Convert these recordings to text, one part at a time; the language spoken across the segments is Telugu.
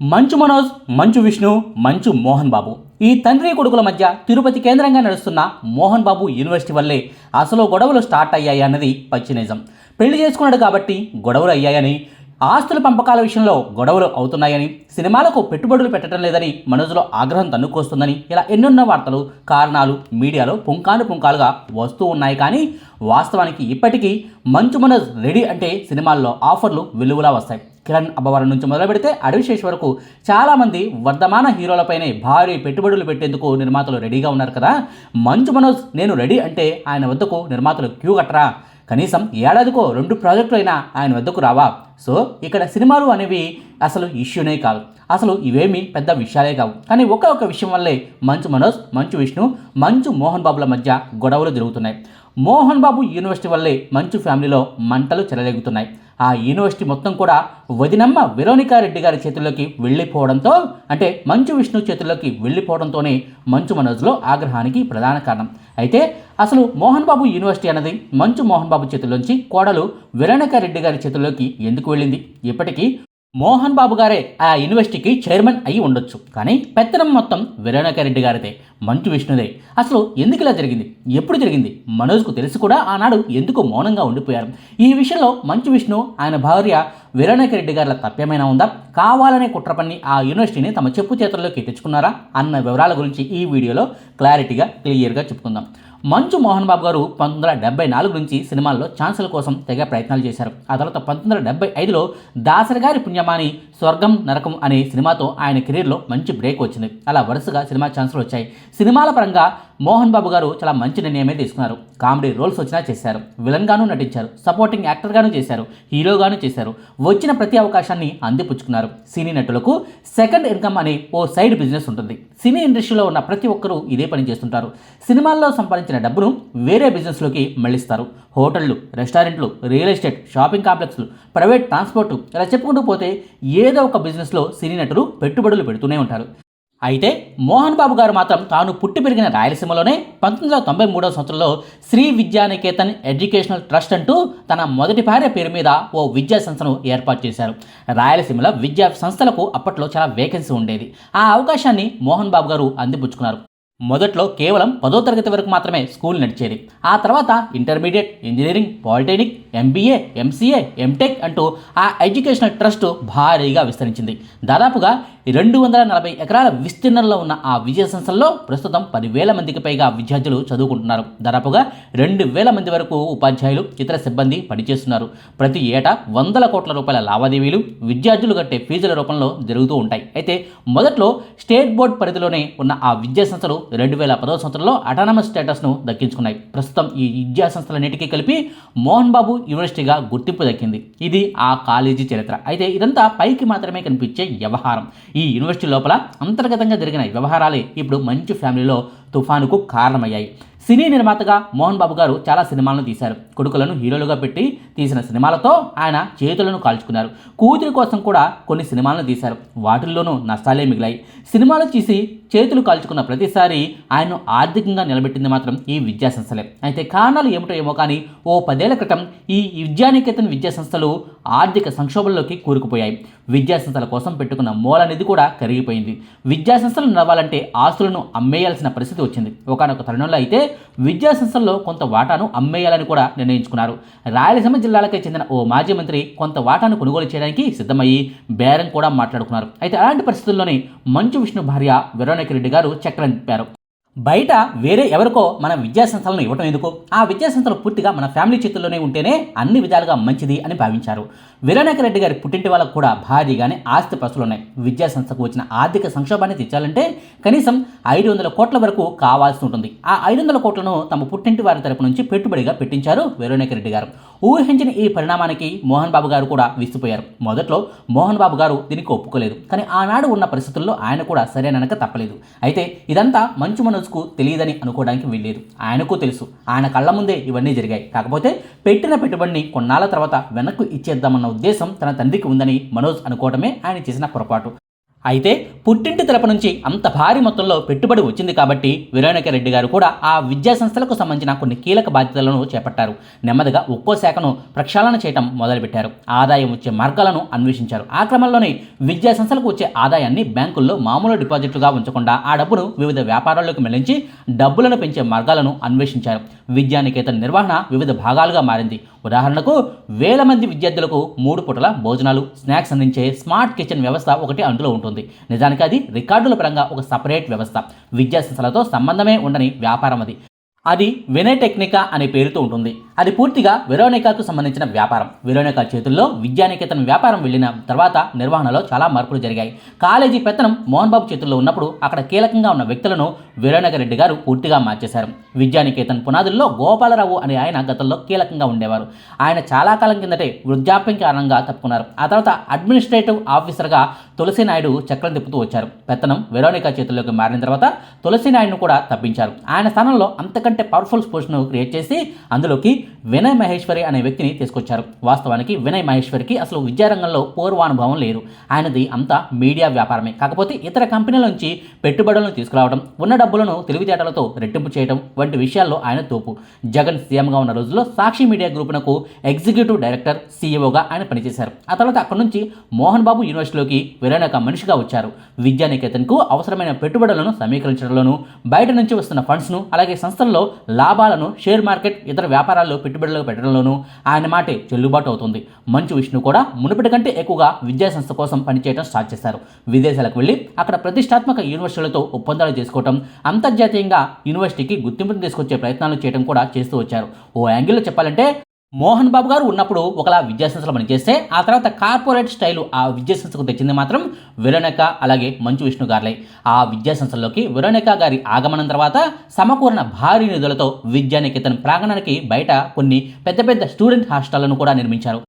మంచు మనోజ్ మంచు విష్ణు మంచు మోహన్ బాబు. ఈ తండ్రి కొడుకుల మధ్య తిరుపతి కేంద్రంగా నడుస్తున్న మోహన్ బాబు యూనివర్సిటీ వల్లే అసలు గొడవలు స్టార్ట్ అయ్యాయి అన్నది పచ్చి నిజం పెళ్ళి చేసుకున్నాడు కాబట్టి గొడవలు అయ్యాయని ఆస్తుల పంపకాల విషయంలో గొడవలు అవుతున్నాయని సినిమాలకు పెట్టుబడులు పెట్టడం లేదని మనసులో ఆగ్రహం తన్నుకొస్తుందని ఇలా ఎన్నెన్నో వార్తలు కారణాలు మీడియాలో పుంకాను పుంకాలుగా వస్తూ ఉన్నాయి కానీ వాస్తవానికి ఇప్పటికీ మంచు మనోజ్ రెడీ అంటే సినిమాల్లో ఆఫర్లు వెలుగులా వస్తాయి. కిరణ్ అబ్బవరం నుంచి మొదలు పెడితే అడవిశేష్ వరకు చాలామంది వర్ధమాన హీరోలపైనే భారీ పెట్టుబడులు పెట్టేందుకు నిర్మాతలు రెడీగా ఉన్నారు కదా. మంచు మనోజ్ నేను రెడీ అంటే ఆయన వద్దకు నిర్మాతలు క్యూ కట్టరా? కనీసం ఏడాదికో రెండు ప్రాజెక్టులైనా ఆయన వద్దకు రావా? సో ఇక్కడ సినిమాలు అనేవి అసలు ఇష్యూనే కాదు. అసలు ఇవేమీ పెద్ద విషయాలే కావు. కానీ ఒక ఒక విషయం వల్లే మంచు మనోజ్ మంచు విష్ణు మంచు మోహన్ బాబుల మధ్య గొడవలు జరుగుతున్నాయి. మోహన్ బాబు యూనివర్సిటీ వల్లే మంచు ఫ్యామిలీలో మంటలు చెలరేగుతున్నాయి. ఆ యూనివర్సిటీ మొత్తం కూడా వదినమ్మ విరోనికా రెడ్డి గారి చేతుల్లోకి వెళ్ళిపోవడంతో అంటే మంచు విష్ణు చేతుల్లోకి వెళ్ళిపోవడంతోనే మంచు మనోజ్లో ఆగ్రహానికి ప్రధాన కారణం. అయితే అసలు మోహన్ బాబు యూనివర్సిటీ అన్నది మంచు మోహన్ బాబు చేతుల్లోంచి కోడలు వెరోనికా రెడ్డి గారి చేతుల్లోకి ఎందుకు వెళ్ళింది? ఇప్పటికీ మోహన్ బాబు గారే ఆ యూనివర్సిటీకి చైర్మన్ అయి ఉండొచ్చు. కానీ పెత్తనం మొత్తం వెరోనికా రెడ్డి గారిదే మంచు విష్ణుదే. అసలు ఎందుకు ఇలా జరిగింది? ఎప్పుడు జరిగింది? మనోజ్కు తెలిసి కూడా ఆనాడు ఎందుకు మౌనంగా ఉండిపోయారు. ఈ విషయంలో మంచు విష్ణు ఆయన భార్య వెరోనికా రెడ్డి గారిల తప్పేమైనా ఉందా? కావాలనే కుట్ర పన్ని ఆ యూనివర్సిటీని తమ చెప్పు చేతుల్లోకి తెచ్చుకున్నారా? అన్న వివరాల గురించి ఈ వీడియోలో క్లారిటీగా క్లియర్గా చెప్పుకుందాం. మంచు మోహన్ బాబు గారు పంతొమ్మిది వందల డెబ్బై నాలుగు నుంచి సినిమాల్లో ఛాన్సుల కోసం తెగ ప్రయత్నాలు చేశారు. ఆ తర్వాత పంతొమ్మిది వందల డెబ్బై ఐదులో దాసరి గారి పుణ్యమాని స్వర్గం నరకం అనే సినిమాతో ఆయన కెరీర్లో మంచి బ్రేక్ వచ్చింది. అలా వరుసగా సినిమా ఛాన్సులు వచ్చాయి. సినిమాల పరంగా మోహన్ బాబు గారు చాలా మంచి నిర్ణయమే తీసుకున్నారు. కామెడీ రోల్స్ వచ్చినా చేశారు. విలన్గానూ నటించారు. సపోర్టింగ్ యాక్టర్గాను చేశారు. హీరోగాను చేశారు. వచ్చిన ప్రతి అవకాశాన్ని అందిపుచ్చుకున్నారు. సినీ నటులకు సెకండ్ ఇన్కమ్ అనే ఓ సైడ్ బిజినెస్ ఉంటుంది. సినీ ఇండస్ట్రీలో ఉన్న ప్రతి ఒక్కరూ ఇదే పని చేస్తుంటారు. సినిమాల్లో సంపాదించిన డబ్బును వేరే బిజినెస్లోకి మళ్ళిస్తారు. హోటళ్ళు రెస్టారెంట్లు రియల్ ఎస్టేట్ షాపింగ్ కాంప్లెక్స్లు ప్రైవేట్ ట్రాన్స్పోర్ట్ ఇలా చెప్పుకుంటూ పోతే ఏదో ఒక బిజినెస్లో సినీ నటులు పెట్టుబడులు పెడుతూనే ఉంటారు. అయితే మోహన్ బాబు గారు మాత్రం తాను పుట్టి పెరిగిన రాయలసీమలోనే పంతొమ్మిది వందల తొంభై మూడవ సంవత్సరంలో శ్రీ విద్యానికేతన్ ఎడ్యుకేషనల్ ట్రస్ట్ అంటూ తన మొదటి భార్య పేరు మీద ఓ విద్యా సంస్థను ఏర్పాటు చేశారు. రాయలసీమలో విద్యా సంస్థలకు అప్పట్లో చాలా వేకెన్సీ ఉండేది. ఆ అవకాశాన్ని మోహన్ బాబు గారు అందిపుచ్చుకున్నారు. మొదట్లో కేవలం పదో తరగతి వరకు మాత్రమే స్కూల్ నడిచేది. ఆ తర్వాత intermediate engineering polytechnic MBA MCA MTech అంటూ ఆ ఎడ్యుకేషనల్ ట్రస్ట్ భారీగా విస్తరించింది. దాదాపుగా రెండు వందల నలభై ఎకరాల విస్తీర్ణంలో ఉన్న ఆ విద్యా సంస్థల్లో ప్రస్తుతం పదివేల మందికి పైగా విద్యార్థులు చదువుకుంటున్నారు. దాదాపుగా రెండు వేల మంది వరకు ఉపాధ్యాయులు ఇతర సిబ్బంది పనిచేస్తున్నారు. ప్రతి ఏటా వందల కోట్ల రూపాయల లావాదేవీలు విద్యార్థులు కట్టే ఫీజుల రూపంలో జరుగుతూ ఉంటాయి. అయితే మొదట్లో స్టేట్ బోర్డ్ పరిధిలోనే ఉన్న ఆ విద్యా సంస్థలు రెండు వేల పదో సంవత్సరంలో అటానమస్ స్టేటస్ను దక్కించుకున్నాయి. ప్రస్తుతం ఈ విద్యా సంస్థలన్నిటికీ కలిపి మోహన్ బాబు యూనివర్సిటీగా గుర్తింపు దక్కింది. ఇది ఆ కాలేజీ చరిత్ర. అయితే ఇదంతా పైకి మాత్రమే కనిపించే వ్యవహారం. ఈ యూనివర్సిటీ లోపల అంతర్గతంగా జరిగిన వ్యవహారాలే ఇప్పుడు మంచి ఫ్యామిలీలో తుఫానుకు కారణమయ్యాయి. సినీ నిర్మాతగా మోహన్ బాబు గారు చాలా సినిమాలను తీశారు. కొడుకులను హీరోలుగా పెట్టి తీసిన సినిమాలతో ఆయన చేతులను కాల్చుకున్నారు. కూతురి కోసం కూడా కొన్ని సినిమాలను తీశారు. వాటిల్లోనూ నష్టాలే మిగిలాయి. సినిమాలు తీసి చేతులు కాల్చుకున్న ప్రతిసారి ఆయన్ను ఆర్థికంగా నిలబెట్టింది మాత్రం ఈ విద్యా సంస్థలే అయితే కారణాలు ఏమిటో ఏమో కానీ ఓ పదేళ్ళ క్రితం ఈ విద్యానికేతన్ విద్యాసంస్థలు ఆర్థిక సంక్షోభంలోకి కూరుకుపోయాయి. విద్యా సంస్థల కోసం పెట్టుకున్న మూల నిధి కూడా కరిగిపోయింది. విద్యాసంస్థలు నడవాలంటే ఆస్తులను అమ్మేయాల్సిన పరిస్థితి వచ్చింది. ఒకనొక తరుణంలో అయితే విద్యా సంస్థల్లో కొంత వాటాను అమ్మేయాలని కూడా నిర్ణయించుకున్నారు. రాయలసీమ జిల్లాలకే చెందిన ఓ మాజీ మంత్రి కొంత వాటాను కొనుగోలు చేయడానికి సిద్ధమయ్యి బేరం కూడా మాట్లాడుకున్నారు. అయితే అలాంటి పరిస్థితుల్లోనే మంచు విష్ణు భార్య వెరోనిక రెడ్డి గారు చక్రం తిప్పారు. బయట వేరే ఎవరికో మన విద్యాసంస్థలను ఇవ్వటం ఎందుకు? ఆ విద్యా సంస్థలు పూర్తిగా మన ఫ్యామిలీ చేతుల్లోనే ఉంటేనే అన్ని విధాలుగా మంచిది అని భావించారు. వీరనాయక రెడ్డి గారి పుట్టింటి వాళ్ళకు కూడా భారీగానే ఆస్తి పసులు ఉన్నాయి విద్యా సంస్థకు వచ్చిన ఆర్థిక సంక్షోభాన్ని తెచ్చాలంటే కనీసం ఐదు వందల కోట్ల వరకు కావాల్సి ఉంటుంది. ఆ ఐదు వందల కోట్లను తమ పుట్టింటి వారి తరపు నుంచి పెట్టుబడిగా పెట్టించారు వీరనాయక రెడ్డి గారు. ఊహించిన ఈ పరిణామానికి మోహన్ బాబు గారు కూడా విసిపోయారు. మొదట్లో మోహన్ బాబు గారు దీనికి ఒప్పుకోలేదు. కానీ ఆనాడు ఉన్న పరిస్థితుల్లో ఆయన కూడా సరేననక తప్పలేదు. అయితే ఇదంతా మంచు మనోజ్కు తెలియదని అనుకోవడానికి వీల్లేదు. ఆయనకు తెలుసు ఆయన కళ్ళ ముందే ఇవన్నీ జరిగాయి. కాకపోతే పెట్టిన పెట్టుబడిని కొన్నాళ్ళ తర్వాత వెనక్కు ఇచ్చేద్దామన్న ఉద్దేశం తన తండ్రికి ఉందని మనోజ్ అనుకోవడమే ఆయన చేసిన పొరపాటు. అయితే పుట్టింటి తరపు నుంచి అంత భారీ మొత్తంలో పెట్టుబడి వచ్చింది కాబట్టి విరోణిక రెడ్డి గారు కూడా ఆ విద్యా సంస్థలకు సంబంధించిన కొన్ని కీలక బాధ్యతలను చేపట్టారు. నెమ్మదిగా ఒక్కో శాఖను ప్రక్షాళన చేయడం మొదలుపెట్టారు. ఆదాయం వచ్చే మార్గాలను అన్వేషించారు. ఆ క్రమంలోనే విద్యా సంస్థలకు వచ్చే ఆదాయాన్ని బ్యాంకుల్లో మామూలు డిపాజిట్లుగా ఉంచకుండా ఆ డబ్బును వివిధ వ్యాపారాల్లోకి మళ్ళించి డబ్బులను పెంచే మార్గాలను అన్వేషించారు. విద్యానికేతన్ నిర్వహణ వివిధ భాగాలుగా మారింది. ఉదాహరణకు వేల మంది విద్యార్థులకు మూడు పూటల భోజనాలు స్నాక్స్ అందించే స్మార్ట్ కిచెన్ వ్యవస్థ ఒకటి అందులో ఉంటుంది. నిజానికి అది రికార్డుల పరంగా ఒక సపరేట్ వ్యవస్థ. విద్యా సంస్థలతో సంబంధమే ఉండని వ్యాపారం అది. అది వినయ టెక్నికా అనే పేరుతో ఉంటుంది. అది పూర్తిగా వెరోనికాకు సంబంధించిన వ్యాపారం. వెరోనికా చేతుల్లో విద్యానికేతన్ వ్యాపారం వెళ్ళిన తర్వాత నిర్వహణలో చాలా మార్పులు జరిగాయి. కాలేజీ పెత్తనం మోహన్ బాబు చేతుల్లో ఉన్నప్పుడు అక్కడ కీలకంగా ఉన్న వ్యక్తులను వీరోనగర్ రెడ్డి గారు పూర్తిగా మార్చేశారు. విద్యానికేతన్ పునాదుల్లో గోపాలరావు అనే ఆయన గతంలో కీలకంగా ఉండేవారు. ఆయన చాలా కాలం కిందటే వృద్ధాప్యం కారణంగా తప్పుకున్నారు. ఆ తర్వాత అడ్మినిస్ట్రేటివ్ ఆఫీసర్గా తులసి నాయుడు చక్రం తిప్పుతూ వచ్చారు. పెత్తనం వెరోనికా చేతుల్లోకి మారిన తర్వాత తులసినాయుడును కూడా తప్పించారు. ఆయన స్థానంలో అంతకంటే పవర్ఫుల్ స్పోర్ట్స్ను క్రియేట్ చేసి అందులోకి వినయ్ మహేశ్వరి అనే వ్యక్తిని తీసుకొచ్చారు. వాస్తవానికి వినయ్ మహేశ్వరికి అసలు విద్యారంగంలో పూర్వానుభవం లేదు. ఆయనది అంతా మీడియా వ్యాపారమే. కాకపోతే ఇతర కంపెనీల నుంచి పెట్టుబడులను తీసుకురావడం ఉన్న డబ్బులను తెలివితేటలతో రెట్టింపు చేయడం వంటి విషయాల్లో ఆయన తోపు. జగన్ సీఎంగా ఉన్న రోజుల్లో సాక్షి మీడియా గ్రూపునకు ఎగ్జిక్యూటివ్ డైరెక్టర్ సీఈఓగా ఆయన పనిచేశారు. ఆ తర్వాత అక్కడి నుంచి మోహన్ బాబు యూనివర్సిటీలోకి ఒక మనిషిగా వచ్చారు. విద్యానికేతన్కు అవసరమైన పెట్టుబడులను సమీకరించడంలోనూ బయట నుంచి వస్తున్న ఫండ్స్ను అలాగే సంస్థల్లో లాభాలను షేర్ మార్కెట్ ఇతర వ్యాపారాల్లో పెట్టుబడులు పెట్టడంలోనూ ఆయన మాటే చెల్లుబాటు అవుతుంది. మంచు విష్ణు కూడా మునుపటి కంటే ఎక్కువగా విద్యా సంస్థ కోసం పనిచేయడం స్టార్ట్ చేశారు. విదేశాలకు వెళ్ళి అక్కడ ప్రతిష్టాత్మక యూనివర్సిటీలతో ఒప్పందాలు చేసుకోవటం అంతర్జాతీయంగా యూనివర్సిటీకి గుర్తింపును తీసుకొచ్చే ప్రయత్నాలు చేయడం కూడా చేస్తూ వచ్చారు. ఓ యాంగిల్లో చెప్పాలంటే మోహన్ బాబు గారు ఉన్నప్పుడు ఒకలా విద్యాసంస్థలు పనిచేస్తే ఆ తర్వాత కార్పొరేట్ స్టైలు ఆ విద్యాసంస్థకు తెచ్చింది మాత్రం వెరోనిక అలాగే మంచు విష్ణు గారులే. ఆ విద్యాసంస్థల్లోకి వెరోనిక గారి ఆగమనం తర్వాత సమకూరిన భారీ నిధులతో విద్యానికేతన్ ప్రాంగణానికి బయట కొన్ని పెద్ద పెద్ద స్టూడెంట్ హాస్టళ్ళను కూడా నిర్మించారు.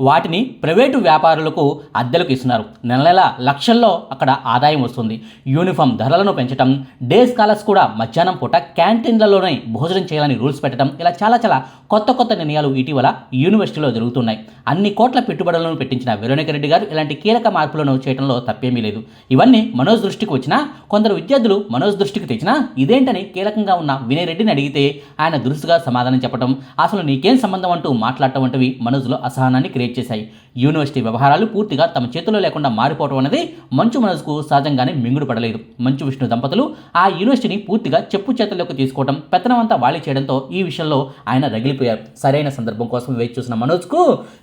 వాటిని ప్రైవేటు వ్యాపారులకు అద్దెలకు ఇస్తున్నారు. నెల నెల లక్షల్లో అక్కడ ఆదాయం వస్తుంది. యూనిఫామ్ ధరలను పెంచడం డే స్కాలర్స్ కూడా మధ్యాహ్నం పూట క్యాంటీన్లలోనే భోజనం చేయాలని రూల్స్ పెట్టడం ఇలా చాలా చాలా కొత్త కొత్త నిర్ణయాలు ఇటీవల యూనివర్సిటీలో జరుగుతున్నాయి. అన్ని కోట్ల పెట్టుబడులను పెట్టించిన వెరోనిక రెడ్డి గారు ఇలాంటి కీలక మార్పులను చేయడంలో తప్పేమీ లేదు. ఇవన్నీ మనోజ్ దృష్టికి వచ్చినా కొందరు విద్యార్థులు మనోజ్ దృష్టికి తెచ్చినా ఇదేంటని కీలకంగా ఉన్న వినయ్ రెడ్డిని అడిగితే ఆయన దురుసుగా సమాధానం చెప్పడం అసలు నీకేం సంబంధం అంటూ మాట్లాడటం వంటివి మనోజ్లో అసహనాన్ని క్రియేట్ చేశాయి. యూనివర్సిటీ వ్యవహారాలు పూర్తిగా తమ చేతుల్లో లేకుండా మారిపోవడం అనేది మంచు మనసుకు సహజంగానే మింగుడు పడలేదు. మంచు విష్ణు దంపతులు ఆ యూనివర్సిటీని పూర్తిగా చెప్పు చేతుల్లోకి తీసుకోవడం పెత్తనమంతా వాళి చేయడంతో ఈ విషయంలో ఆయన రగిలిపోయారు. సరైన సందర్భం కోసం వేచి చూసిన మనోజ్కు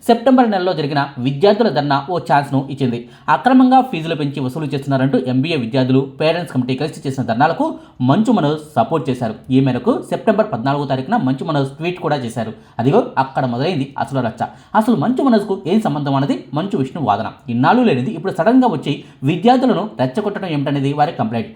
సెప్టెంబర్ నెలలో జరిగిన విద్యార్థుల ధర్నా ఓ ఛాన్స్ను ఇచ్చింది. అక్రమంగా ఫీజులు పెంచి వసూలు చేస్తున్నారంటూ ఎంబీఏ విద్యార్థులు పేరెంట్స్ కమిటీ కలిసి చేసిన ధర్నాలకు మంచు మనోజ్ సపోర్ట్ చేశారు. ఈ మేరకు సెప్టెంబర్ పద్నాలుగో తారీఖున మంచు మనోజ్ ట్వీట్ కూడా చేశారు. అదిగో అక్కడ మొదలైంది అసలు రచ్చ. అసలు మంచు మనోజ్కు ఏం సంబంధం అన్నది మంచు విష్ణు వాదన. ఇన్నాళ్ళు లేనిది ఇప్పుడు సడన్గా వచ్చి విద్యార్థులను రెచ్చగొట్టడం ఏమిటనేది వారి కంప్లైంట్.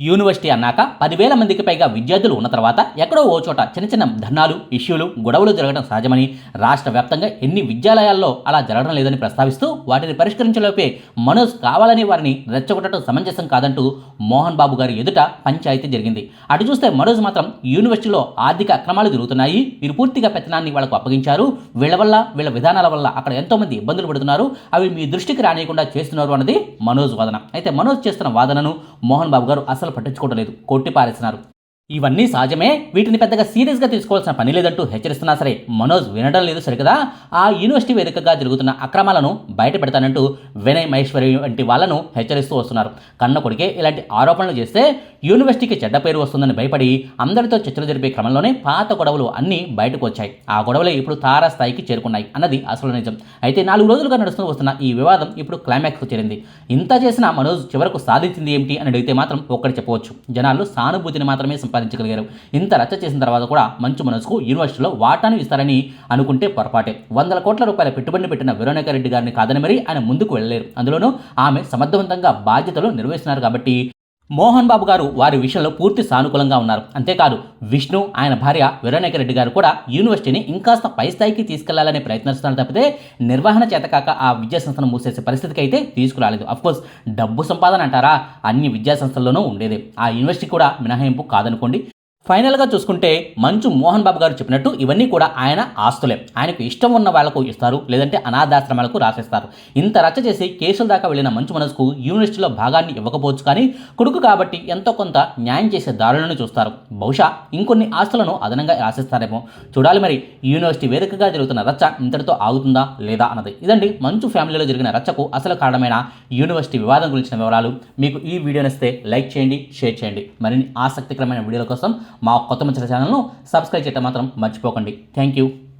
యూనివర్సిటీ అన్నాక పదివేల మందికి పైగా విద్యార్థులు ఉన్న తర్వాత ఎక్కడో ఓ చోట చిన్న చిన్న ధర్నాలు ఇష్యూలు గొడవలు జరగడం సహజమని రాష్ట్ర వ్యాప్తంగా ఎన్ని విద్యాలయాల్లో అలా జరగడం లేదని ప్రస్తావిస్తూ వాటిని పరిష్కరించలోపే మనోజ్ కావాలని వారిని రెచ్చగొట్టడం సమంజసం కాదంటూ మోహన్ బాబు గారి ఎదుట పంచాయతీ జరిగింది. అటు చూస్తే మనోజ్ మాత్రం యూనివర్సిటీలో ఆర్థిక అక్రమాలు జరుగుతున్నాయి. వీరు పూర్తిగా పెత్తనాన్ని వాళ్ళకు అప్పగించారు. వీళ్ళ వల్ల వీళ్ళ విధానాల వల్ల అక్కడ ఎంతోమంది ఇబ్బందులు పడుతున్నారు. అవి మీ దృష్టికి రానియకుండా చేస్తున్నారు అన్నది మనోజ్ వాదన. అయితే మనోజ్ చేస్తున్న వాదనను మోహన్ బాబు గారు అసలు పట్టించుకోవడం లేదు. కొట్టి పారేస్తున్నారు. ఇవన్నీ సహజమే. వీటిని పెద్దగా సీరియస్గా తీసుకోవాల్సిన పని లేదంటూ హెచ్చరిస్తున్నా సరే మనోజ్ వినడం లేదు సరికదా? ఆ యూనివర్సిటీ వేదికగా జరుగుతున్న అక్రమాలను బయట పెడతానంటూ వినయ్ మహేశ్వరి వంటి వాళ్ళను హెచ్చరిస్తూ వస్తున్నారు. కన్న కొడుకే ఇలాంటి ఆరోపణలు చేస్తే యూనివర్సిటీకి చెడ్డ పేరు వస్తుందని భయపడి అందరితో చర్చలు జరిపే క్రమంలోనే పాత గొడవలు అన్నీ బయటకు వచ్చాయి ఆ గొడవలే ఇప్పుడు తారాస్థాయికి చేరుకున్నాయి అన్నది అసలు నిజం. అయితే నాలుగు రోజులుగా నడుస్తూ వస్తున్న ఈ వివాదం ఇప్పుడు క్లైమాక్స్కు చేరింది. ఇంత చేసిన మనోజ్ చివరకు సాధించింది ఏమిటి అని అడిగితే మాత్రం ఒక్కటి చెప్పవచ్చు. జనాలు సానుభూతిని మాత్రమే సంపాదించగలిగారు. ఇంత రచ్చ చేసిన తర్వాత కూడా మంచు మనసుకు యూనివర్సిటీలో వాటాను ఇస్తారని అనుకుంటే పొరపాటే. వందల కోట్ల రూపాయల పెట్టుబడిని పెట్టిన విరోనక రెడ్డి గారిని కాదని మరి ఆయన ముందుకు వెళ్ళలేరు. అందులోనూ ఆమె సమర్థవంతంగా బాధ్యతలు నిర్వహిస్తున్నారు కాబట్టి మోహన్ బాబు గారు వారి విషయంలో పూర్తి సానుకూలంగా ఉన్నారు. అంతేకాదు విష్ణు ఆయన భార్య విరణేక రెడ్డి గారు కూడా యూనివర్సిటీని ఇంకాస్త పై స్థాయికి తీసుకెళ్ళాలని ప్రయత్నిస్తున్నారు తప్పితే నిర్వహణ చేతకాక ఆ విద్యా సంస్థను మూసేసే పరిస్థితికి అయితే తీసుకురాలేదు. అఫ్కోర్స్ డబ్బు సంపాదన అంటారా? అన్ని విద్యా సంస్థల్లోనూ ఉండేది. ఆ యూనివర్సిటీ కూడా మినహాయింపు కాదనుకోండి. ఫైనల్గా చూసుకుంటే మంచు మోహన్ బాబు గారు చెప్పినట్టు ఇవన్నీ కూడా ఆయన ఆస్తులే. ఆయనకు ఇష్టం ఉన్న వాళ్ళకు ఇస్తారు లేదంటే అనాథాశ్రమాలకు రాసేస్తారు. ఇంత రచ్చ చేసి కేసుల దాకా వెళ్ళిన మంచు మనసుకు యూనివర్సిటీలో భాగాన్ని ఇవ్వకపోవచ్చు కానీ కొడుకు కాబట్టి ఎంతో కొంత న్యాయం చేసే దారులను చూస్తారు. బహుశా ఇంకొన్ని ఆస్తులను అదనంగా రాసిస్తారేమో. చూడాలి మరి యూనివర్సిటీ వేదికగా జరుగుతున్న రచ్చ ఇంతటితో ఆగుతుందా లేదా అన్నది. ఇదండి మంచు ఫ్యామిలీలో జరిగిన రచ్చకు అసలు కారణమైన యూనివర్సిటీ వివాదం గురించిన వివరాలు. మీకు ఈ వీడియో నస్తే లైక్ చేయండి షేర్ చేయండి. మరిన్ని ఆసక్తికరమైన వీడియోల కోసం మా కొత్త మంచి ఛానల్ను సబ్స్క్రైబ్ చేయటం మాత్రం మర్చిపోకండి. Thank you